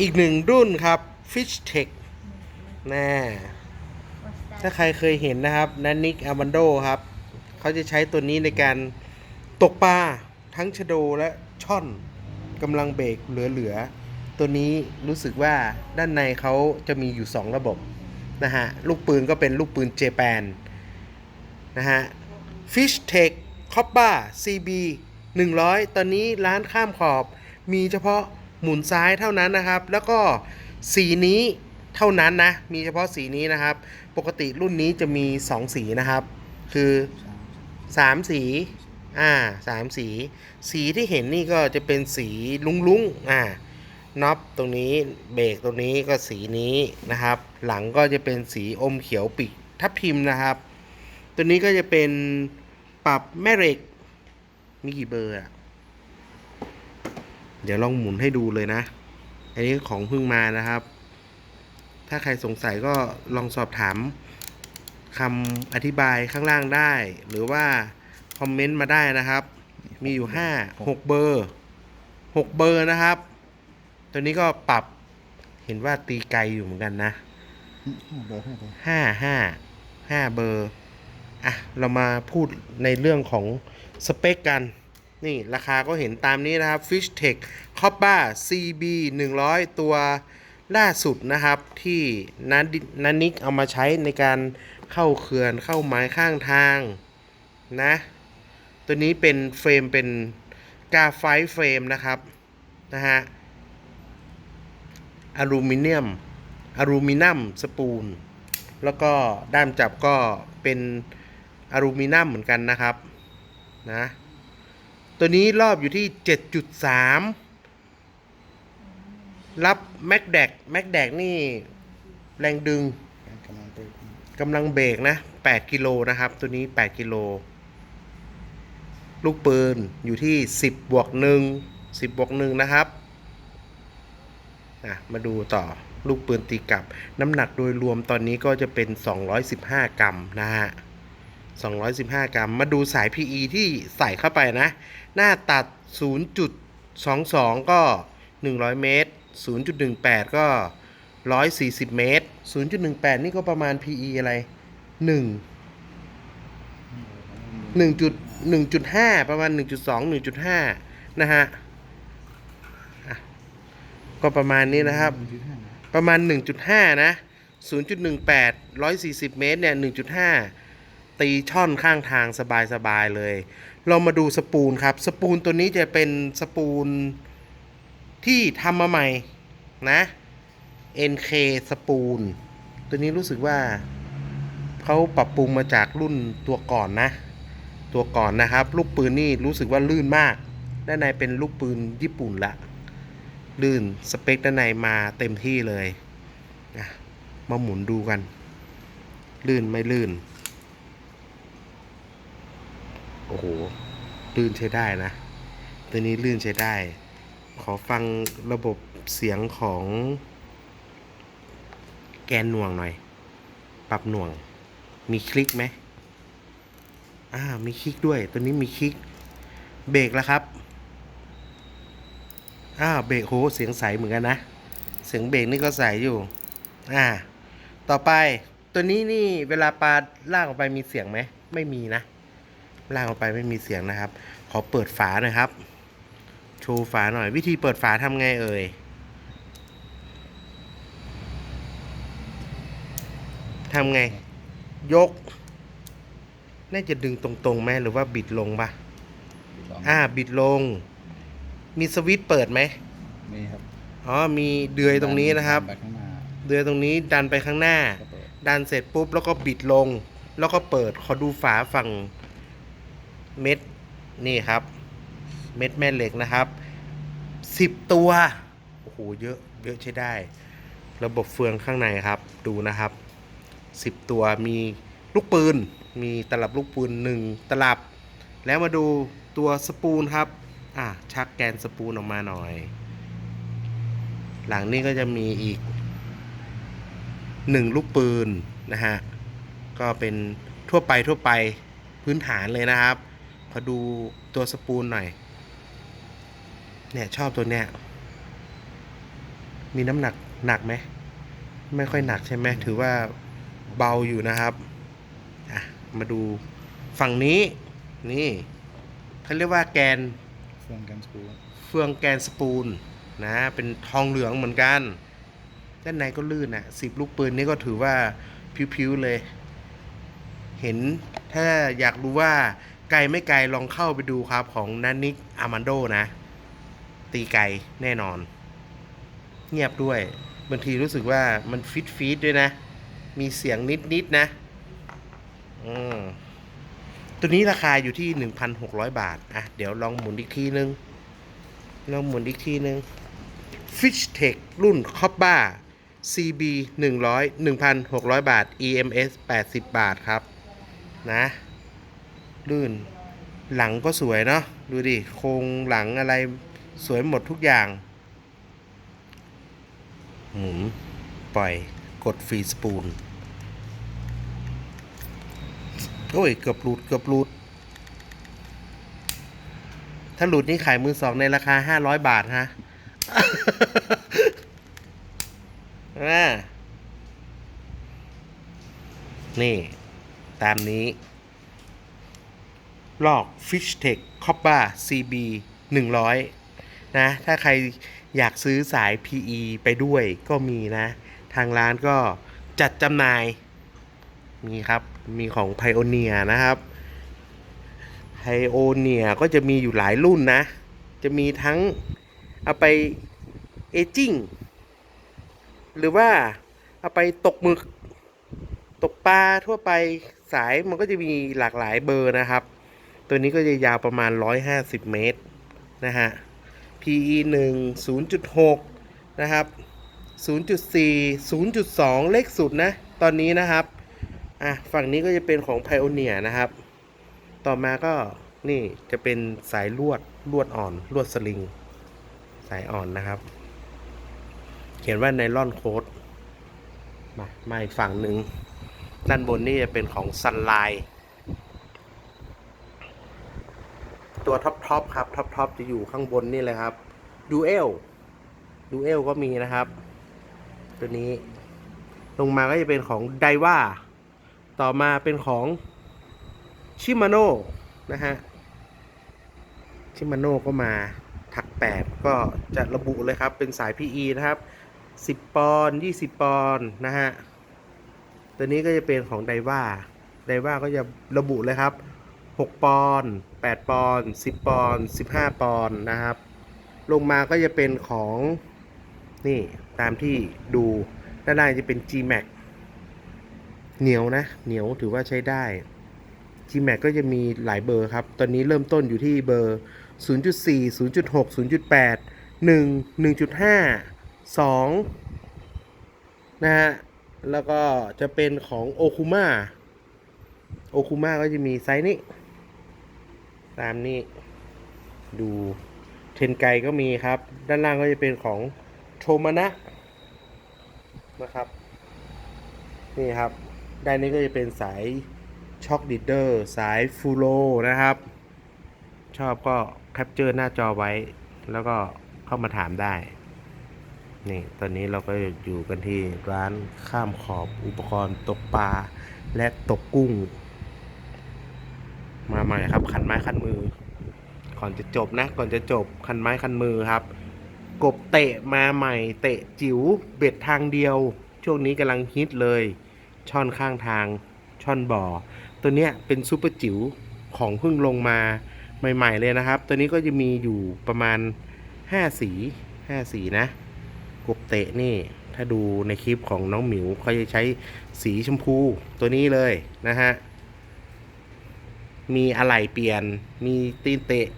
อีกหนึ่งรุ่นครับ Fish Tech น่าถ้าใครเคยเห็นนะครับนันนิกอามันโดครับ เขาจะใช้ตัวนี้ในการตกปลาทั้งชะโดและช่อนกำลังเบรกเหลือๆ ตัวนี้รู้สึกว่าด้านในเขาจะมีอยู่ 2 ระบบ นะฮะ ลูกปืนก็เป็นลูกปืนเจแปนนะฮะ Fish Tech c o p p a CB 100 ตอนนี้ร้านข้ามขอบมีเฉพาะ หมุนซ้ายเท่านั้นนะครับ แล้วก็สีนี้เท่านั้นนะ มีเฉพาะสีนี้นะครับ ปกติรุ่นนี้จะมี 2 สีนะครับ คือ 3 สีอ่าสามสี สีที่เห็นนี่ก็จะเป็นสีลุงลุงอ่าน็อปตรงนี้เบรกตรงนี้ก็สีนี้นะครับ หลังก็จะเป็นสีอมเขียวปีกทับทิมนะครับ ตัวนี้ก็จะเป็นปรับแม่เหล็กมีกี่เบอร์อะ เดี๋ยวลองหมุนให้ดูเลยนะ อันนี้ของเพิ่งมานะครับ ถ้าใครสงสัยก็ลองสอบถามคำอธิบายข้างล่างได้ หรือว่าคอมเมนต์มาได้นะครับ มีอยู่5 6เบอร์6เบอร์นะครับ ตัวนี้ก็ปรับเห็นว่าตีไกลอยู่เหมือนกันนะห้เบอร์ห้าห้าห้าเบอร์ อะ เรามาพูดในเรื่องของสเปคกัน นี่ราคาก็เห็นตามนี้นะครับ Fish Tech c o p p a CB 100 ตัวล่าสุดนะครับที่นันนันนิกเอามาใช้ในการเข้าเขื่อนเข้าไม้ข้างทางนะ ตัวนี้เป็นเฟรมเป็นกาไฟเฟรมนะครับนะฮะอลูมิเนียมอลูมิเนียมสปูล แล้วก็ด้ามจับก็เป็นอลูมิเนียมเหมือนกันนะครับนะ ตัวนี้รอบอยู่ที่ 7.3 รับแม็กแดกแม็กแดกนี่ แรงดึงกำลังเบรกกำลังเบรกนะ 8 กิโลนะครับ ตัวนี้ 8 กิโล ลูกปืนอยู่ที่ 10 บวก 1 10 บวก 1 นะครับอะมาดูต่อลูกปืนตีกลับ น้ำหนักโดยรวมตอนนี้ก็จะเป็น 215 กรัมนะฮะ 215 กรัม มาดูสาย PE ที่ใส่เข้าไปนะ หน้าตัด 0.22 ก็ 100 เมตร 0.18 ก็ 140 เมตร 0.18 นี่ก็ประมาณ PE อะไร 1 1.1.5 ประมาณ 1.2 1.5 นะฮะ ก็ประมาณนี้นะครับ ประมาณ 1.5 นะ 0.18 140 เมตรเนี่ย 1.5 ตีช่อนข้างทางสบายๆเลย เรามาดูสปูลครับ สปูลตัวนี้จะเป็นสปูลที่ทำมาใหม่นะ NK สปูลตัวนี้รู้สึกว่าเขาปรับปรุงมาจากรุ่นตัวก่อนนะ ตัวก่อนนะครับ ลูกปืนนี่รู้สึกว่าลื่นมาก ด้านในเป็นลูกปืนญี่ปุ่นละ ลื่นสเปคด้านในมาเต็มที่เลยนะมาหมุนดูกัน ลื่นไม่ลื่น โอ้โห ลื่นใช้ได้นะ ตัวนี้ลื่นใช้ได้ ขอฟังระบบเสียงของแกนหน่วงหน่อย ปรับหน่วง มีคลิกไหมอ่า มีคลิกด้วย ตัวนี้มีคลิก เบรกแล้วครับ อ้าวเบรกโห เสียงใสเหมือนกันนะ เสียงเบรกนี่ก็ใสอยู่ อ่า ต่อไป ตัวนี้นี่เวลาปลาลากออกไปมีเสียงไหม ไม่มีนะ ลากออกไปไม่มีเสียงนะครับ ขอเปิดฝาหน่อยครับ โชว์ฝาหน่อย วิธีเปิดฝาทำไงเอ่ยทำไง ยก น่าจะดึงตรงๆไหมหรือว่าบิดลงปะสองอ่า บิดลง มีสวิตช์เปิดไหมนี่ครับ อ๋อ มีเดือยตรงนี้นะครับไปข้างหน้าเดือยตรงนี้ดันไปข้างหน้าก็เปิดดันเสร็จปุ๊บแล้วก็บิดลง แล้วก็เปิด ขอดูฝาฝั่ง เม็ดนี่ครับ เม็ดแม่เหล็กนะครับสิบตัวโอ้โหเยอะเยอะใช้ได้ ระบบเฟืองข้างในครับดูนะครับสิบตัวมีลูกปืน มีตลับลูกปืนหนึ่งตลับ แล้วมาดูตัวสปูลครับอะชักแกนสปูลออกมาหน่อย หลังนี้ก็จะมีอีกหนึ่งลูกปืนนะฮะก็เป็นทั่วไปทั่วไปพื้นฐานเลยนะครับ ขอดูตัวสปูลหน่อย เนี่ยชอบตัวเนี้ย มีน้ำหนักหนักไหม ไม่ค่อยหนักใช่ไหม ถือว่าเบาอยู่นะครับ อะ มาดูฝั่งนี้ นี่เขาเรียกว่าแกน เฟืองกันสกรูเฟืองแกนสปูลนะ เป็นทองเหลืองเหมือนกันด้านในก็ลื่นอะสิบลูกปืนนี่ก็ถือว่าพิ้วๆเลย เห็นถ้าอยากรู้ว่า ไกลไม่ไกลลองเข้าไปดูครับของนันนิกอามันโดนะ ตีไกลแน่นอน เงียบด้วยบางทีรู้สึกว่ามันฟิตฟีดด้วยนะ มีเสียงนิดๆนะอืมตัวนี้ราคาอยู่ที่ 1,600 บาท อะ เดี๋ยวลองหมุนอีกทีนึง ลองหมุนอีกทีนึง Fish Tech รุ่น c o b b a CB 100 1,600 บาท EMS 80 บาทครับ นะ ลื่น หลังก็สวยเนาะดูดิโครงหลังอะไรสวยหมดทุกอย่าง หมุนปล่อยกดฟรีสปูลโอ้ย เกือบหลุดเกือบหลุด ถ้าหลุดนี่ขายมือสองในราคา500บาทฮะนี่ ตามนี้ ลอก Fish Tech c o p p a CB 100 นะ ถ้าใครอยากซื้อสาย PE ไปด้วยก็มีนะ ทางร้านก็จัดจำหน่าย มีครับ มีของ Pioneer นะครับ Pioneer ก็จะมีอยู่หลายรุ่นนะ จะมีทั้งเอาไปเอจิ้งหรือว่าเอาไปตกหมึก ตกปลาทั่วไปสายมันก็จะมีหลากหลายเบอร์นะครับ ตัวนี้ก็จะยาวประมาณ 150 เมตรนะฮะ PE 1 0.6 นะครับ 0.4 0.2 เลขสุดนะ ตอนนี้นะครับ อะ ฝั่งนี้ก็จะเป็นของ Pioneer นะครับ ต่อมาก็นี่จะเป็นสายลวด ลวดอ่อน ลวดสลิง สายอ่อนนะครับ เขียนว่าไนลอนโค้ดมา มาอีกฝั่งหนึ่ง ด้านบนนี่จะเป็นของซันไล ตัวท็อปท็อปครับท็อปท็อปจะอยู่ข้างบนนี่เลยครับดูเอลดูเอลก็มีนะครับ ตัวนี้ ลงมาก็จะเป็นของไดว่าต่อมาเป็นของชิมาโน่นะฮะชิมาโน่ก็มาถัก 8 ก็จะระบุเลยครับ เป็นสาย PE นะครับ 10 ปอนด์20 ปอนด์นะฮะ ตัวนี้ก็จะเป็นของไดว่าไดว่าก็จะระบุเลยครับ 6 ปอนด์8ปอนด์10 ปอนด์15 ปอนด์นะครับ ลงมาก็จะเป็นของนี่ตามที่ดูด้านล่างจะเป็น G-Max เหนียวนะ เหนียวถือว่าใช้ได้ G-Max ก็จะมีหลายเบอร์ครับ ตอนนี้เริ่มต้นอยู่ที่เบอร์ 0.4 0.6 0.8 1 1.5 2 นะฮะ แล้วก็จะเป็นของโอคุมาโอคุมาก็จะมีไซส์นี้ ตามนี้ ดูเทนไกก็มีครับ ด้านล่างก็จะเป็นของโทมานะนะครับ นี่ครับ ด้านนี้ก็จะเป็นสายช็อคดิเดอร์สายฟูโรนะครับ ชอบก็แคปเจอร์หน้าจอไว้ แล้วก็เข้ามาถามได้ นี่ ตอนนี้เราก็อยู่กันที่ร้านข้ามขอบอุปกรณ์ตกปลาและตกกุ้ง มาใหม่ครับขันไม้ขันมือ ก่อนจะจบนะ ก่อนจะจบคันไม้คันมือครับ กบเตะมาใหม่ เตะจิ๋วเบ็ดทางเดียว ช่วงนี้กำลังฮิตเลย ช่อนข้างทางช่อนบ่อ ตัวเนี้ยเป็นซูเปอร์จิ๋วของเพิ่งลงมาใหม่ ๆ เลยนะครับ ตัวนี้ก็จะมีอยู่ประมาณ 5 สี 5 สีนะ กบเตะนี่ ถ้าดูในคลิปของน้องหมิวเขาจะใช้สีชมพูตัวนี้เลยนะฮะ มีอะไหล่เปลี่ยน มีตีนเตะ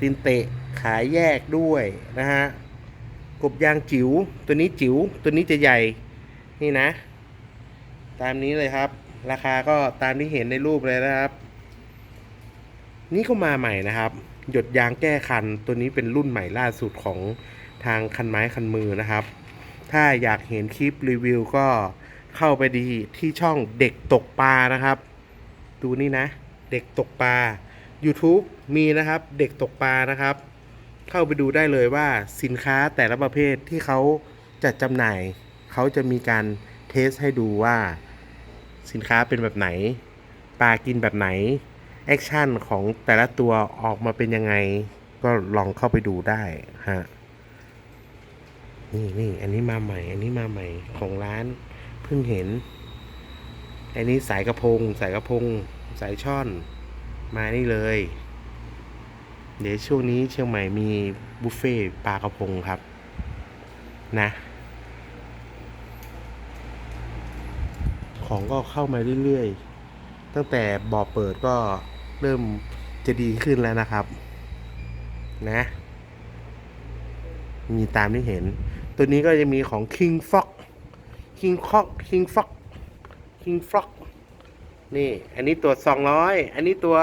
ตีนเตะขายแยกด้วยนะฮะ กบยางจิ๋ว ตัวนี้จิ๋ว ตัวนี้จะใหญ่ นี่นะ ตามนี้เลยครับ ราคาก็ตามที่เห็นในรูปเลยนะครับ นี่ก็มาใหม่นะครับ หยดยางแก้คัน ตัวนี้เป็นรุ่นใหม่ล่าสุดของทางคันไม้คันมือนะครับ ถ้าอยากเห็นคลิปรีวิวก็เข้าไปดีที่ช่องเด็กตกปลานะครับ ดูนี่นะ เด็กตกปลา YouTube มีนะครับเด็กตกปลานะครับ เข้าไปดูได้เลยว่าสินค้าแต่ละประเภทที่เขาจัดจำหน่าย เขาจะมีการเทสให้ดูว่า สินค้าเป็นแบบไหน ปลากินแบบไหน แอคชั่นของแต่ละตัวออกมาเป็นยังไง ก็ลองเข้าไปดูได้ฮะนี่นี่อันนี้มาใหม่ อันนี้มาใหม่ของร้านเพิ่งเห็น อันนี้สายกระพง สายกระพง สายช่อนมานี่เลย เดี๋ยวช่วงนี้เชียงใหม่มีบุฟเฟ่ปลากระพงครับ นะ ของก็เข้ามาเรื่อยๆ ตั้งแต่บ่อเปิดก็เริ่มจะดีขึ้นแล้วนะครับ นะ มีตามที่เห็น ตัวนี้ก็จะมีของ King Fox King Fox King Fox King Fox นี่ อันนี้ตัว 200 อันนี้ตัว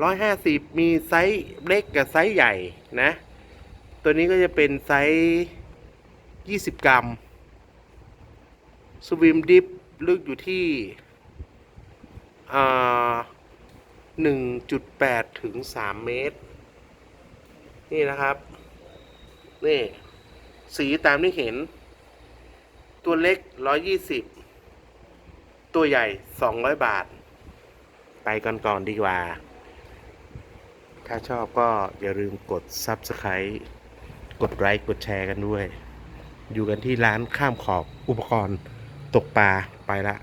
150 มีไซส์เล็กกับไซส์ใหญ่นะ ตัวนี้ก็จะเป็นไซส์ 20 กรัม สวิมดิฟลึกอยู่ที่อ่า1.8 ถึง 3 เมตร นี่นะครับ นี่ สีตามที่เห็น ตัวเล็ก 120 ตัวใหญ่ 200 บาท ไปก่อนก่อนๆดีกว่า ถ้าชอบก็อย่าลืมกด Subscribe กดไลค์กดแชร์กันด้วย อยู่กันที่ร้านข้ามขอบอุปกรณ์ตกปลาไปละ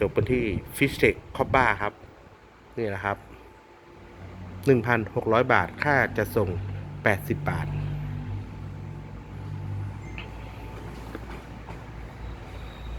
จบกันที่ Fish Tech c o b b a ครับ นี่แหละครับ 1,600 บาทค่าจะส่ง 80 บาท